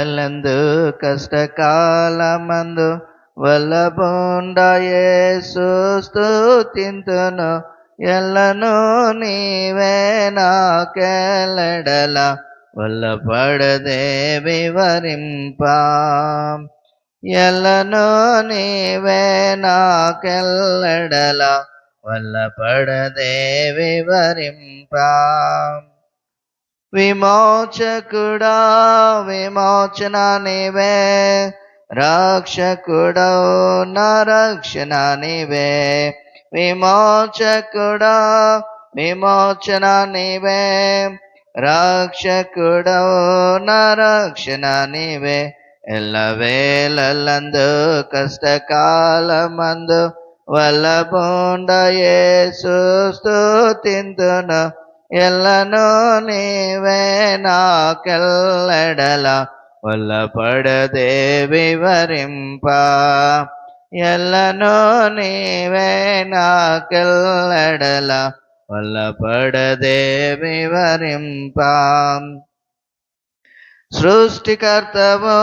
ఎల్లలందు కష్టకాలమందు వల్లబుండయేసు స్తుతింతును. ఎల్లను నీవే నాకెల్లడల వల్లపడదే వివరింపా. ఎల్లను నీవే నాకెల్లడల వల్లపడదే వివరింపా. విమోచకుడా విమోచన నీవే రక్షకుడవు నా రక్షణ నీవే విమోచకుడా విమోచన నీవే రక్షకుడవు నా రక్షణ నీవే ఎల్లవేళలందు కష్టకాలమందు వల్లబుండయేసు స్తుతింతును. ఎల్లను నీవే నాకెల్లడల వల్లపడదే వివరింప ఎల్లను నీవే నాకెల్లడల వల్లపడదే వివరింప సృష్టికర్తము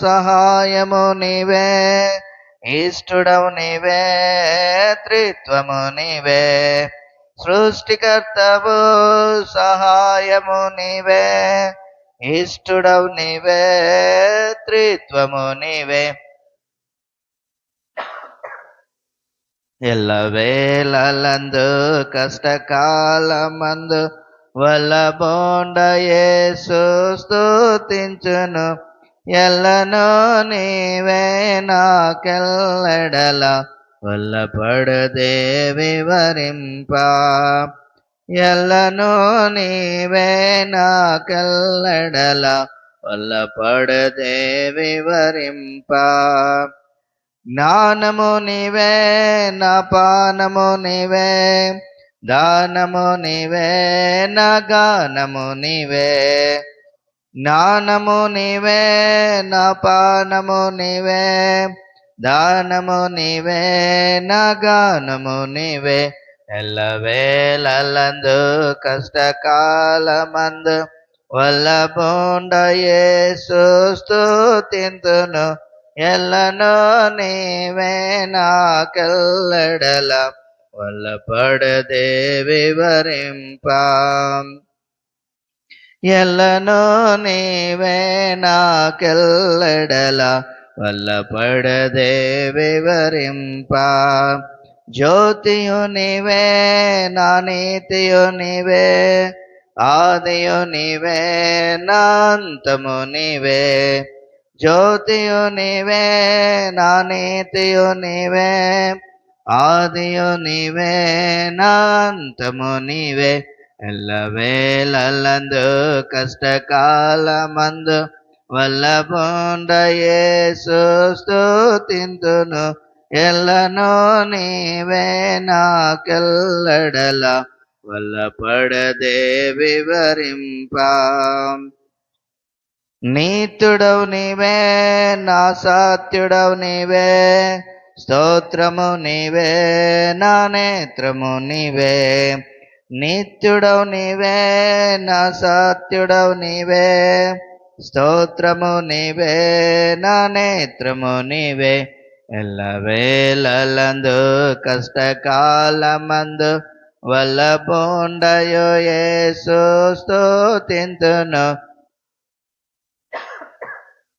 సహాయము నీవే ఇష్టడవు నీవే త్రిత్వము నీవే సృష్టికర్తవు సహాయము నీవే ఇష్టడవు నీవే త్రిత్వము నీవే. ఎల్లవేళలందు కష్టకాలమందు వల్లబోండయేసు స్తుతించును. ఎల్లను నీవే నాకెల్లడలా వల్లపడదే వివరింప. ఎల్లను నీవే నా కల్లడల వల్లపడదే వివరింప. జ్ఞానము నీవే నా పానము నీవే దానము నీవే నా గానము నీవే. జ్ఞానము నీవే నా పానము నీవే దానము నీవే నా గానము నీవే. ఎల్లవేళలందు కష్టకాలమందు వల్లబుండయేసు స్తుతింతును. ఎల్లను నీవే నాకెల్లడల వల్లపడదే వివరింపా ఎల్లను నీవే నాకెల్లడలా వల్లపడదే వివరింప. జ్యోతియు నీవే నా నీతియు నీవే ఆదియు నీవే నాంతము నీవే జ్యోతియు నీవే నా నీతియు నీవే ఆదియు నీవే నాంతము నీవే ఎల్లవేళలందు కష్టకాలమందు వల్లబుండయేసు స్తుతింతును. ఎల్లను నీవే నాకెల్లడల. వల్లపడదే వివరింప. నీతుడవు నీవే నా సాత్యుడవు నీవే. స్తోత్రము నీవే నా నేత్రము నీవే. నిత్యుడవు నీవే నా సాత్యుడవు నీవే. స్తోత్రము నీవే నా నేత్రము నీవే ఎల్లవేళలందు కష్టకాలమందు వల్లబుండయో యేసు స్తుతింతును.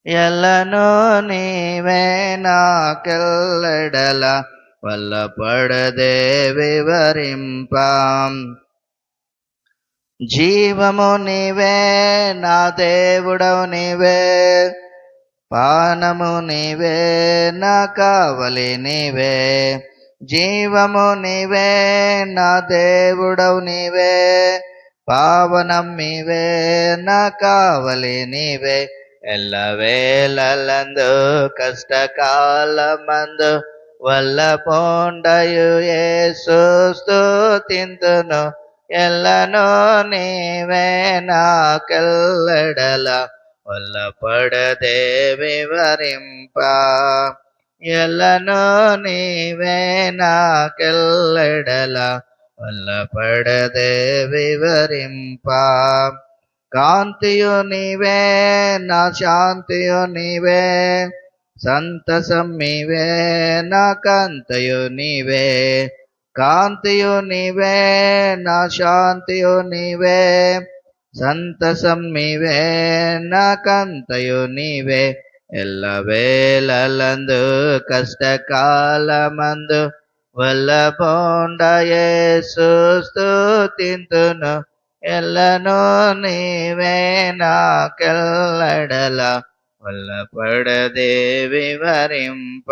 ఎల్లను నీవే నాకెల్లడల వల్లపడదే వివరింప. జీవము నీవే నా దేవుడవు నీవే. పానము నీవే నా కావలి నీవే. జీవము నీవే నా దేవుడవు నీవే. పావనం నీవే నా కావలి నీవే. ఎల్లవేళలందు కష్టకాలమందు వల్ల పోండయు ఏ సుస్తూ ఎల్లను నీవే నాకెల్లడల వల్ల పడదే వివరింప ఎల్లను నీవే నాకెల్లడల వల్ల పడదే వివరింప కాంతియు నీవే నా శాంతియు నీవే సంతసం నీవే నా కాంతియు నీవే నా శాంతియు నీవే సంతసం నీవే నా కంతయు నీవే. ఎల్లవేళలందు కష్టకాలమందు వల్ల స్తుతింతును. ఎల్లను నీవే నాకెల్లడల వల్ల పడదే వివరింప.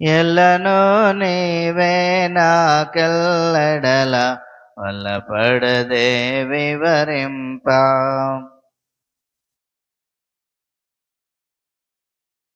ఎల్లను నీవే నాకెల్లడల వల్ల పడదే వివరింప